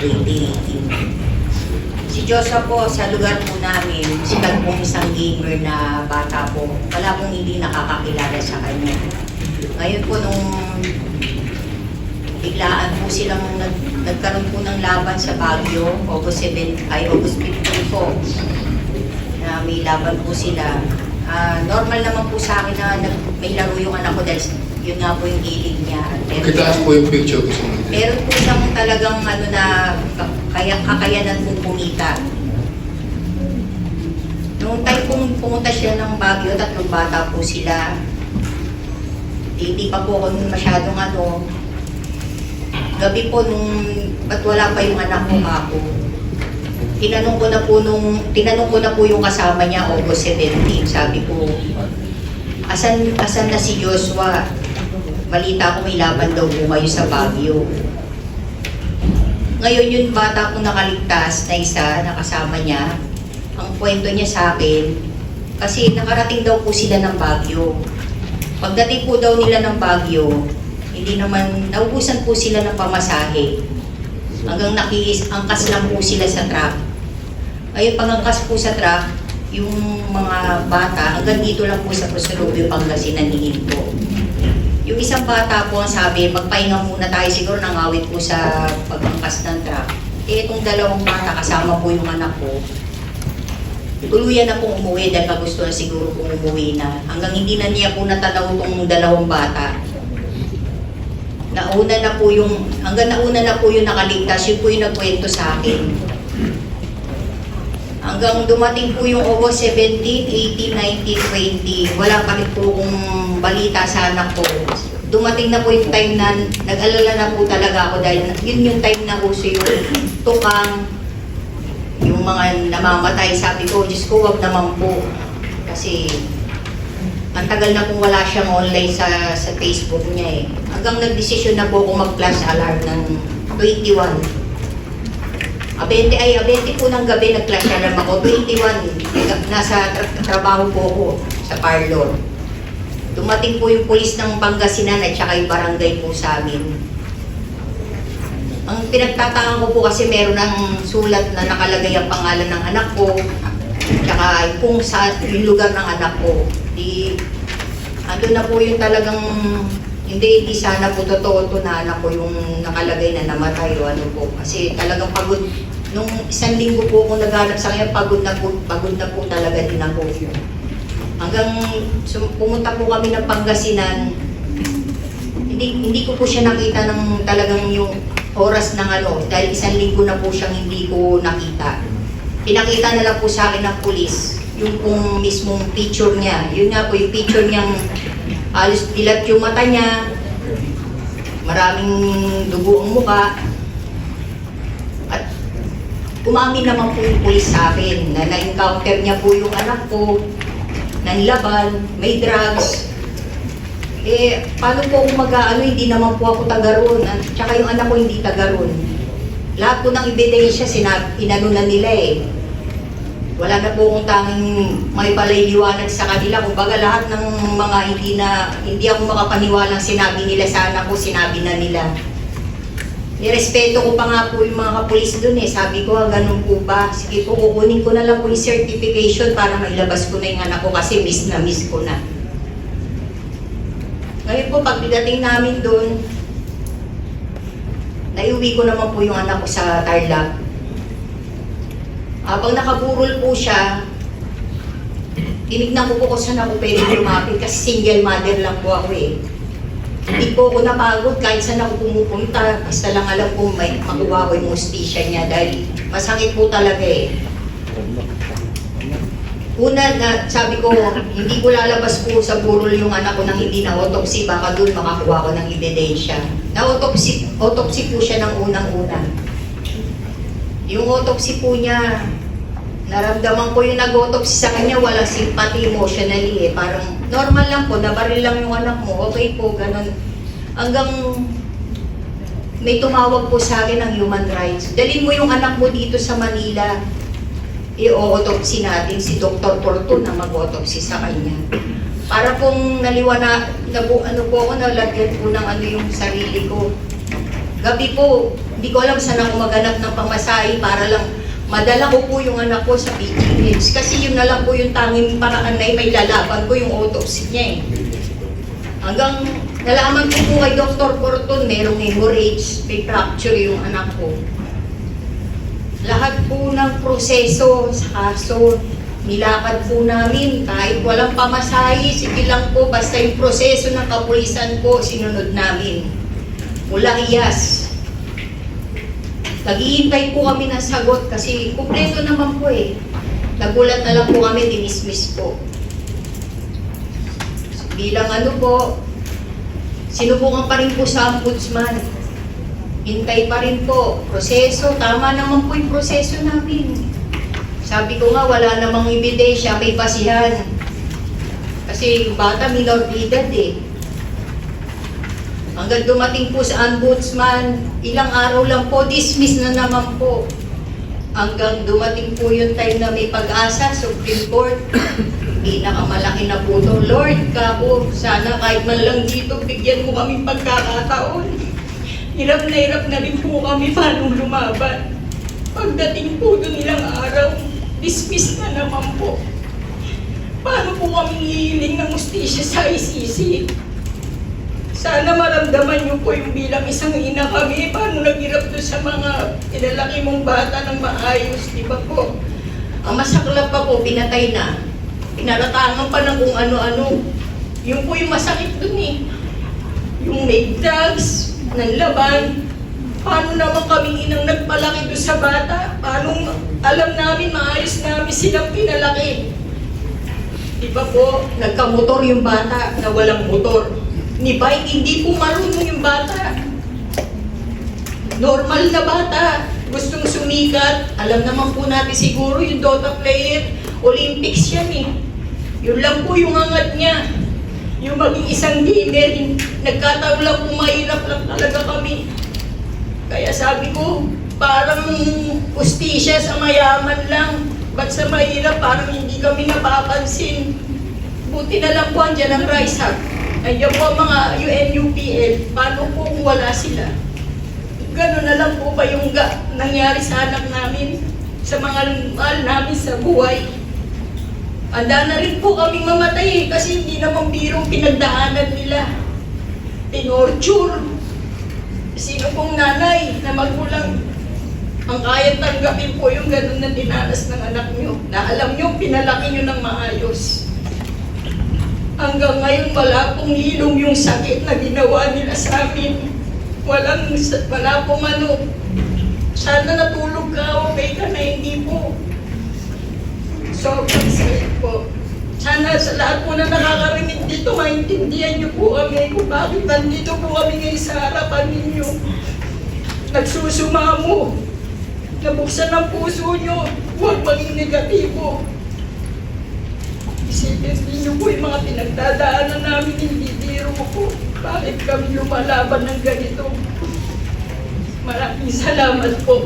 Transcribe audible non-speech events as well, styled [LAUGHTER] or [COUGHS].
2018. Si Joshua po, sa lugar po namin, sikat pong isang gamer na bata po. Wala pong hindi nakakakilala sa kanya. Ngayon po nung biglaan po silang nag, nagkaroon po ng laban sa Baguio, August 7, ay August 15 po, na may laban po sila. Ah, normal naman po sa akin na nag, may laro yung anak ko dahil yun nga po yung hilig niya. Pero- Kitaas po yung picture gusto mo. Meron po siyang talagang ano na ka- kaya, kakayanan pong kumita. Noong time pong pumunta siya ng Baguio, tatlong bata po sila. Hindi pa po ako masyadong ano. Gabi po nung, ba't wala pa yung anak ko ako. Tinanong ko na po nung, tinanong ko na po yung kasama niya, August 17. Sabi ko, asan, asan na si Joshua? Balita ko may laban daw po kayo sa Baguio. Ngayon yung bata kong nakaligtas na isa, nakasama niya, ang kwento niya sa akin, kasi nakarating daw po sila ng Baguio. Pagdating po daw nila ng Baguio, hindi naman, naubusan po sila ng pamasahe. Hanggang nakiis, angkas lang po sila sa truck. Ngayon, pangangkas po sa truck, yung mga bata, hanggang dito lang po sa Prosolubio, Pangasinan, po. Yung isang bata po ang sabi, magpahinga muna tayo siguro nangawit po sa pagangkas ng truck. Eh, itong dalawang bata, kasama po yung anak ko, tuluyan na pong umuwi dahil gusto na siguro pong umuwi na. Hanggang hindi na niya po natanaw itong dalawang bata. Nauna na po yung, hanggang nauna na po yung nakaligtas, yun po yung nagkwento sa akin. Hanggang dumating po yung August 17, 18, 19, 20, wala pa rin po kong balita sa anak ko. Dumating na po yung time na nag-alala na po talaga ako dahil yun yung time na uso yung tukang, yung mga namamatay. Sabi ko, Diyos ko, wag naman po. Kasi ang tagal na kung wala siyang online sa sa Facebook niya eh. Hanggang nagdesisyon na po ako mag-flash alarm ng 21. Abente ay abente po ng gabi nag-flash alarm ako. 21, nasa tra- trabaho po ako sa parlor. Dumating po yung pulis ng Pangasinan at saka yung barangay po sa amin. Ang pinagtatangan ko po kasi meron ng sulat na nakalagay ang pangalan ng anak ko, tsaka kung sa yung lugar ng anak ko. Di, ando na po yung talagang, hindi, hindi sana po totoo to na anak ko yung nakalagay na namatay o ano po. Kasi talagang pagod, nung isang linggo po ako naghanap sa kanya, pagod na po, pagod na po talaga din ako. Hanggang sum- pumunta po kami ng Pangasinan, hindi hindi ko po siya nakita ng talagang yung oras ng ano, dahil isang linggo na po siyang hindi ko nakita. Pinakita na lang po sa akin ng pulis, yung pong mismong picture niya. Yun nga po yung picture niyang alos dilat yung mata niya, maraming dugo ang muka. Umamin naman po yung pulis sa akin na na-encounter niya po yung anak ko, nanlaban, may drugs. Eh, paano po ako mag-ano, hindi naman po ako taga roon. At saka yung anak ko hindi taga roon. Lahat po ng ebidensya, sinab, inano na nila eh. Wala na po akong tanging may palayliwanag sa kanila. Kumbaga lahat ng mga hindi na, hindi ako makapaniwalang sinabi nila sa anak ko, sinabi na nila. Nirespeto ko pa nga po yung mga kapulis doon eh. Sabi ko, ah, ganun po ba? Sige po, kukunin ko na lang po yung certification para mailabas ko na yung anak ko kasi miss na miss ko na. Ngayon po, pagdating namin doon, naiuwi ko naman po yung anak ko sa Tarlac. Habang nakaburol po siya, tinignan ko po kung saan ako pwede lumapit kasi single mother lang po ako eh. Hindi po ako napagod kahit saan ako pumupunta. Basta lang alam ko may ko yung mustisya niya dahil masakit po talaga eh. Una na sabi ko, hindi ko lalabas po sa burol yung anak ko nang hindi na autopsy, baka doon makakuha ko ng ebidensya. Na autopsy, autopsy po siya ng unang-una. Yung autopsy po niya, naramdaman ko yung nag-autopsy sa kanya, walang sympathy emotionally eh. Parang normal lang po, nabaril lang yung anak mo, okay po, ganun. Hanggang may tumawag po sa akin ng human rights. Dalhin mo yung anak mo dito sa Manila. I-autopsy natin si Dr. Porto na mag-autopsy sa kanya. Para pong naliwana, na po, ano po ako, nalagyan po ng ano yung sarili ko. Gabi po, Hindi ko alam saan ako maganap ng pamasahe para lang madala ko po yung anak ko sa PGH. Kasi yun na lang po yung tanging paraan na may ko yung autopsy niya eh. Hanggang nalaman ko po kay Dr. Porton, merong hemorrhage, may fracture yung anak ko. Lahat po ng proseso sa kaso, nilakad po namin kahit walang pamasahe, sige lang po, basta yung proseso ng kapulisan po, sinunod namin. Mula iyas. Naghihintay po kami ng sagot kasi kumpleto naman po eh. Nagulat na lang po kami, dinismiss po. Bilang ano po, sinubukan pa rin po sa ombudsman. Hintay pa rin po. Proseso, tama naman po yung proseso namin. Sabi ko nga, wala namang ebidensya, may basihan. Kasi bata, minor edad eh. Hanggang dumating po sa ombudsman, ilang araw lang po, dismiss na naman po. Hanggang dumating po yung time na may pag-asa, Supreme Court, [COUGHS] pinakamalaki na po to. Lord, kako, sana kahit man lang dito, bigyan mo kami pagkakataon. Hirap na hirap na rin po kami paano lumaban. Pagdating po doon ilang araw, dismiss na naman po. Paano po kami hihiling ng ustisya sa ICC? Sana maramdaman niyo po yung bilang isang ina kami, paano naghirap doon sa mga pinalaki mong bata ng maayos, di ba po? Ang masaklap pa po, pinatay na. Pinaratangan pa ng kung ano-ano. Yung po yung masakit doon eh. Yung may drugs, ng laban. Paano naman kaming inang nagpalaki doon sa bata? Paano alam namin, maayos namin silang pinalaki? Di ba po, nagkamotor yung bata na walang motor. Ni bike, hindi po marunong yung bata. Normal na bata, gustong sumikat. Alam naman po natin siguro yung Dota player, Olympics yan eh. Yun lang po yung angat niya. Yung maging isang gamer, nagkataon lang po mahirap lang talaga kami. Kaya sabi ko, parang ustisya sa mayaman lang. Ba't sa mahirap, parang hindi kami napapansin. Buti na lang po andyan ang Rise Hub. Andiyan po mga UNUPL. Paano po wala sila? Gano'n na lang po ba yung nangyari sa anak namin? Sa mga mahal namin sa buhay? Anda na rin po kaming mamatay eh, kasi hindi naman birong pinagdaanan nila. Tinorture. Sino pong nanay na magulang ang kaya tanggapin po yung ganun na dinanas ng anak nyo, na alam nyo, pinalaki nyo ng maayos. Hanggang ngayon, wala pong hilong yung sakit na ginawa nila sa amin. Walang, wala pong ano. Sana natulog ka, okay ka na, hindi po. Sobrang sakit po. Sana sa lahat po na nakakarinig dito, maintindihan niyo po kami kung bakit nandito po kami ngayon sa harapan ninyo. Nagsusumamo. Nabuksan ang puso niyo. Huwag maging negatibo. Isipin niyo po yung mga pinagdadaanan namin, hindi biro po. Bakit kami lumalaban ng ganito? Maraming salamat po.